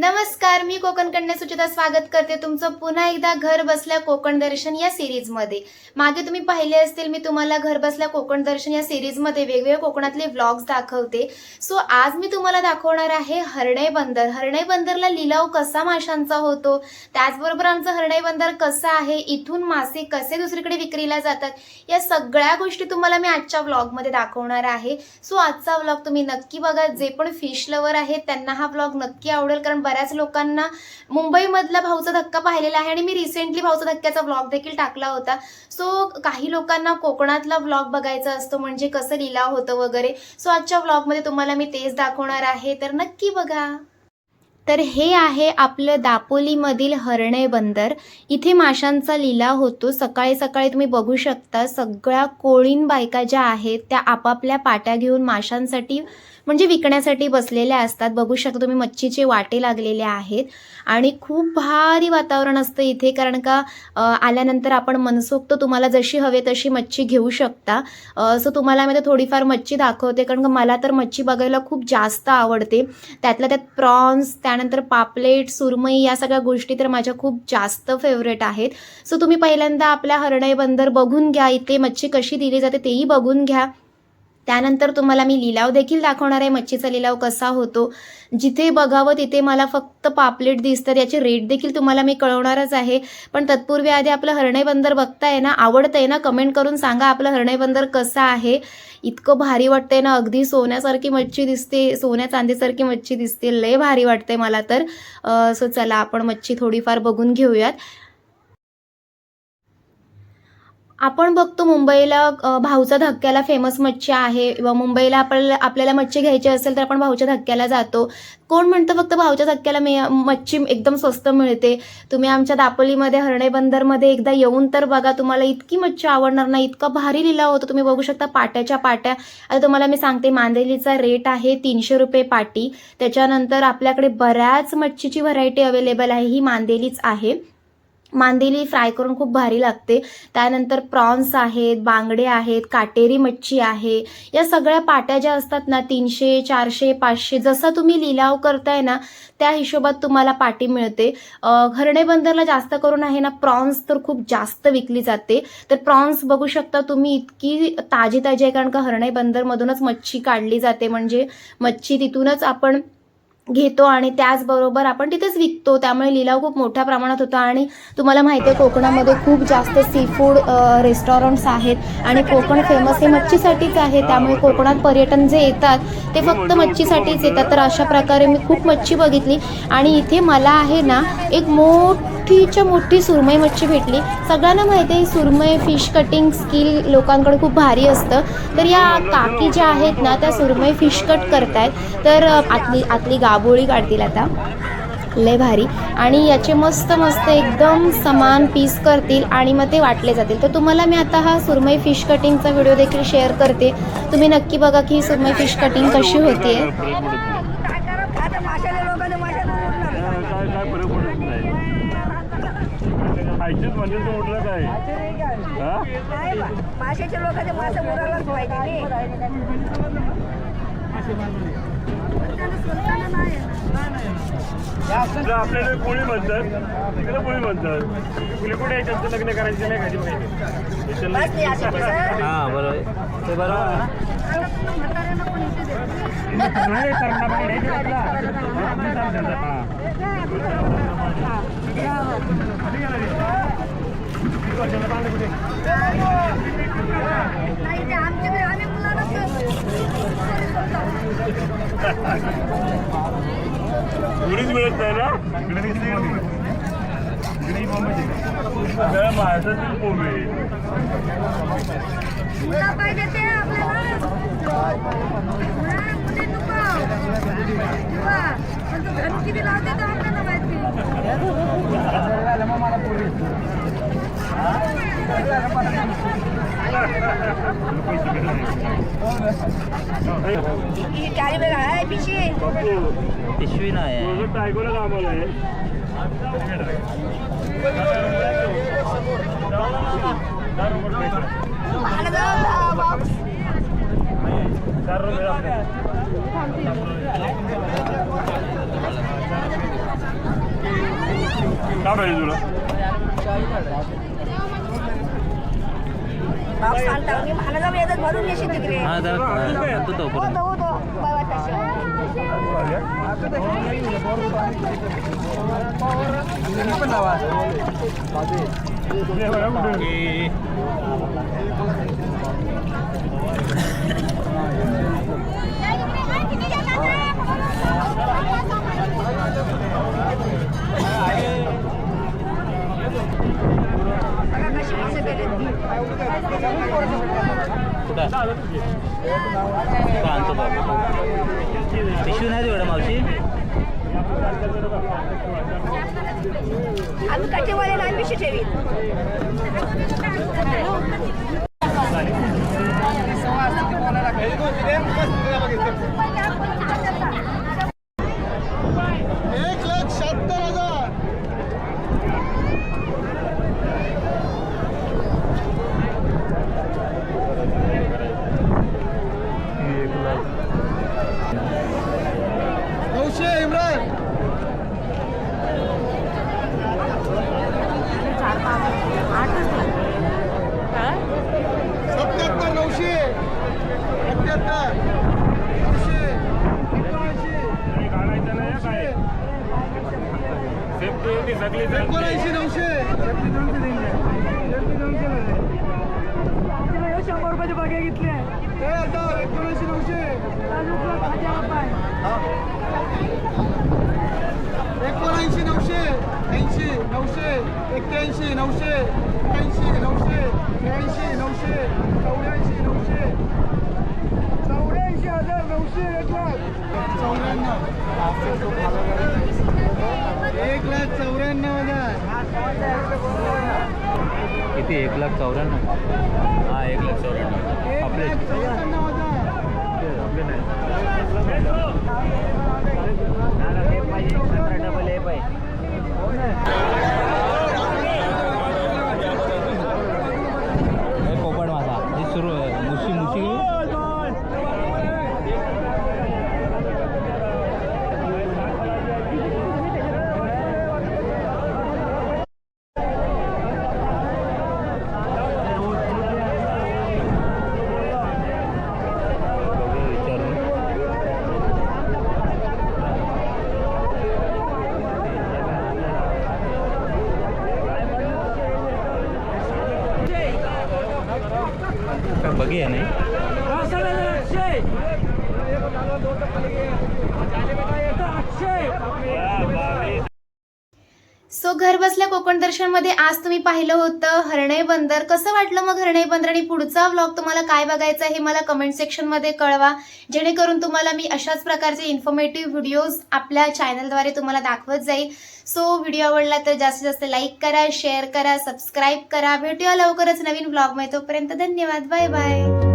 नमस्कार मी कोकण कन्या सुचिता स्वागत करते तुमचं पुन्हा एकदा घर बसल्या कोकण दर्शन या सिरीजमध्ये. मागे तुम्ही पाहिले असतील मी तुम्हाला घर बसल्या कोकण दर्शन या सिरीजमध्ये वेगवेगळ्या कोकणातले व्लॉग्स दाखवते. सो आज मी तुम्हाला दाखवणार आहे हरणे बंदर. हरणे बंदरला लिलाव कसा माशांचा होतो? त्याचबरोबर आमचं हरणे बंदर कसं आहे? इथून मासे कसे दुसरीकडे विक्रीला जातात? या सगळ्या गोष्टी तुम्हाला मी आजच्या व्लॉगमध्ये दाखवणार आहे. सो आजचा व्लॉग तुम्ही नक्की बघा. जे पण फिश लवर आहेत त्यांना हा व्लॉग नक्की आवडेल कारण बऱ्याच लोकांना मुंबईमधला भाऊचा धक्का पाहिलेला आहे आणि मी रिसेंटली भाऊचा धक्क्याचा ब्लॉग देखील टाकला होता. सो काही लोकांना कोकणातला ब्लॉग बघायचा असतो म्हणजे कसं लिलाव होतं वगैरे. सो आजच्या व्लॉगमध्ये तुम्हाला मी तेच दाखवणार आहे. तर नक्की बघा. तर हे आहे आपलं दापोलीमधील हरणे बंदर. इथे माशांचा लिलाव होतो. सकाळी सकाळी तुम्ही बघू शकता सगळ्या कोळीण बायका ज्या आहेत त्या आपापल्या पाट्या घेऊन माशांसाठी म्हणजे विकण्यासाठी बसलेल्या असतात. बघू शकता तुम्ही मच्छीचे वाटे लागलेले आहेत. आणि खूप भारी वातावरण असतं इथे कारण का आल्यानंतर आपण मनसोक्त तुम्हाला जशी हवे तशी मच्छी घेऊ शकता. सो तुम्हाला मी तर थोडीफार मच्छी दाखवते कारण का मला तर मच्छी बघायला खूप जास्त आवडते. त्यातल्या त्यात प्रॉन्स त्यानंतर पापलेट सुरमई या सगळ्या गोष्टी तर माझ्या खूप जास्त फेवरेट आहेत. सो तुम्ही पहिल्यांदा आपल्या हरणाई बंदर बघून घ्या. इथे मच्छी कशी दिली जाते तेही बघून घ्या. त्यानंतर तुम्हाला मी लिलाव देखील दाखवणार आहे. मच्छीचा लिलाव कसा होतो? जिथे बघावं तिथे मला फक्त पापलेट दिसतात. याचे रेट देखील तुम्हाला मी कळवणारच आहे. पण तत्पूर्वी आधी आपलं हरणय बंदर बघताय ना? आवडतंय ना? कमेंट करून सांगा आपलं हरणय बंदर कसं आहे? इतकं भारी वाटतंय ना? अगदी सोन्यासारखी मच्छी दिसते. सोन्या चांदीसारखी मच्छी दिसते. लय भारी वाटते मला तर. सो चला आपण मच्छी थोडीफार बघून घेऊयात. आपण बघतो मुंबईला भाऊच्या भाऊचा धक्क्याला फेमस मच्छी आहे. किंवा मुंबईला आपल्याला आपल्याला मच्छी घ्यायची असेल तर आपण भाऊच्या धक्क्याला जातो. कोण म्हणतं फक्त भाऊच्या धक्क्याला मे मच्छी एकदम स्वस्त मिळते. तुम्ही आमच्या दापोलीमध्ये हरणे बंदरमध्ये एकदा येऊन तर बघा तुम्हाला इतकी मच्छी आवडणार नाही. इतका भारी लिलाव होतो. तुम्ही बघू शकता पाट्याच्या पाट्या. आता तुम्हाला मी सांगते मांदेलीचा रेट आहे तीनशे रुपये पाटी. त्याच्यानंतर आपल्याकडे बऱ्याच मच्छीची व्हरायटी अवेलेबल आहे. ही मांदेलीच आहे. मांदेली फ्राय करून खूप भारी लागते. त्यानंतर प्रॉन्स आहेत बांगडे आहेत काटेरी मच्छी आहे. या सगळ्या पाट्या ज्या असतात ना तीनशे चारशे पाचशे जसा तुम्ही लिलाव करताय ना त्या हिशोबात तुम्हाला पाटी मिळते. अं, हरणे बंदरला जास्त करून आहे ना प्रॉन्स तर खूप जास्त विकली जाते. तर प्रॉन्स बघू शकता तुम्ही इतकी ताजी ताजी आहे कारण का हरणे बंदरमधूनच मच्छी काढली जाते. म्हणजे मच्छी तिथूनच आपण घेतो आणि त्याचबरोबर आपण तिथेच विकतो. त्यामुळे लिलाव खूप मोठ्या प्रमाणात होता आणि तुम्हाला माहिती आहे कोकणामध्ये खूप जास्त सी फूड रेस्टॉरंट्स आहेत आणि कोकण फेमस हे मच्छीसाठीच आहे. त्यामुळे कोकणात पर्यटन जे येतात ते फक्त मच्छीसाठीच येतात. तर अशा प्रकारे मी खूप मच्छी बघितली आणि इथे मला आहे ना एक मोठ मोठीच्या मोठी सुरमई मच्छी भेटली. सगळ्यांना माहिती आहे सुरमई फिश कटिंग स्किल लोकांकडे खूप भारी असतं. तर या काकी ज्या आहेत ना त्या सुरमई फिश कट करतायत. तर आतली आतली गाबोळी काढतील आता. लय भारी. आणि याचे मस्त मस्त एकदम समान पीस करतील आणि मग ते वाटले जातील. तर तुम्हाला मी आता हा सुरमई फिश कटिंगचा व्हिडिओ देखील शेअर करते. तुम्ही नक्की बघा की ही सुरमई फिश कटिंग कशी होते काय करा आता माशाले लोकांना माशाला उडणार. काय काय फरक पडत नाही खायचीच म्हणजे तो उठलं काय हा? नाही बा. माशाच्या लोकांचे मासे उडायलाच पाहिजे नाही. आपल्याला कोळी म्हणतात. तिकडे कोळी म्हणतात. कुणी कुठे त्यांचं लग्न करायचं नाही खाली पाहिजे? हा बरोबर ते बरोबर नाही ते आमच्याकडे आम्ही मुलांनाच मुलीच मिळत नाही ना? सगळ्या महाराष्ट्रातील कोळी पाहिजे ते आपल्याला किती लावते ते आपल्याला माहिती टाळी बघा आहे पिशवी. नाही टायगोला कामाला आहे. काय पाहिजे तुला. बाप सांगता मी मला जाऊन येतात भरून घेशील तिकडे हा जरा आणतो तो हो करून तो हो तो बाबा तशी हे बघा कुठे. बघा कशी कसं केले कुठं आणतो बाबा पिशवी नाही तेवढं मावशी आम्ही कटेवाले ठेवी लाख शहात्तर हजार नऊशे इम्रान सत्याहत्तर नऊशे अठ्याहत्तर नऊशे एकोणऐंशी काही काढायचं नाही हं, काय सेफ्टी होती सगळी एकोणऐंशी नऊशे. शंभर रुपयाचे बघे घेतले हे आता एकोणऐंशी नऊशे. एकोणऐंशी नऊशे. ऐंशी नऊशे. एक्क्याऐंशी नऊशे. ऐंशी नऊशे. त्र्याऐंशी नऊशे. चौऱ्याऐंशी नऊशे. चौऱ्याऐंशी हजार नऊशे एक लाख. चौऱ्याण्णव. एक लाख किती? एक लाख चौऱ्याण्णव. हा एक लाख चौऱ्याण्णव. आपले लाख चौऱ्याण्णव हजार आपले नाही सतरा डबल ए पाहिजे हे पोपट माझा ही सुरू मुशी मुशी बघूया विचारून काय बघूया सो घर बसल्या कोकण दर्शनमध्ये आज तुम्ही पाहिलं होतं हरणय बंदर. कसं वाटलं मग हरणय बंदर आणि पुढचा व्लॉग तुम्हाला काय बघायचा आहे हे मला कमेंट सेक्शनमध्ये कळवा. जेणेकरून तुम्हाला मी अशाच प्रकारचे इन्फॉर्मेटिव्ह व्हिडिओज आपल्या चॅनलद्वारे तुम्हाला दाखवत जाईल. सो व्हिडिओ आवडला तर जास्तीत जास्त लाईक करा शेअर करा सबस्क्राईब करा. भेटूया लवकरच नवीन व्लॉगमध्ये. तोपर्यंत धन्यवाद. Bye bye